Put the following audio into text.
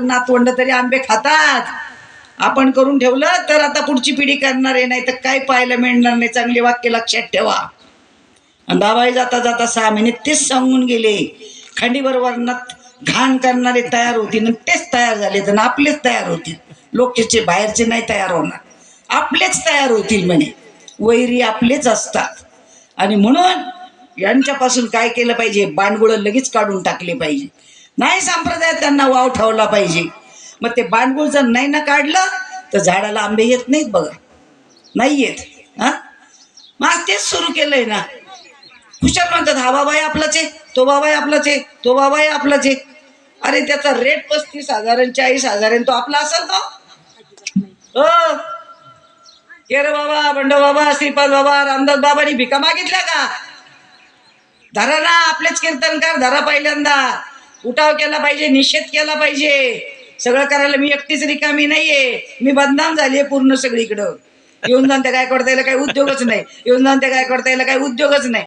नातवंड तरी आंबे खातात. आपण करून ठेवलं तर आता पुढची पिढी करणार आहे नाही तर काय पाहायला मिळणार नाही. चांगले वाक्य लक्षात ठेवा. आणि जाता जाता सहा महिने तेच सांगून गेले. खंडीवर वर्णात घाण करणारे तयार होतील तेच तयार झाले तर आपलेच तयार होतील. लोकचे बाहेरचे नाही तयार होणार. आपलेच तयार होतील म्हणे. वैरी आपलेच असतात. आणि म्हणून यांच्यापासून काय केलं पाहिजे? बांडगुळं लगेच काढून टाकले पाहिजे. नाही संप्रदायात त्यांना वाव ठेवला पाहिजे. मग ते बांडगुळ जर नाही ना काढलं तर झाडाला आंबे येत नाहीत बघा. नाही येत हा? मग तेच सुरू केलंय ना. हुशार म्हणतात हा बाबाही आपलाच आहे तो बाबाही आपलाच आहे तो बाबाही आपलाच. आहे अरे त्याचा रेट पस्तीस हजार चाळीस हजार तो आपला असेल का हो. केर बाबा बंडो बाबा श्रीपाद बाबा रामदास बाबांनी भिका मागितल्या का? धरा ना आपलेच कीर्तनकार धरा पहिल्यांदा. उठाव केला पाहिजे निषेध केला पाहिजे. सगळं करायला मी एकटीच रिकामी नाहीये. मी बदनाम झालीये पूर्ण सगळीकडं. येऊन जाऊन त्या काय करता येईल काही उद्योगच नाही. येऊन जाऊन त्या काय करता येईल काही उद्योगच नाही.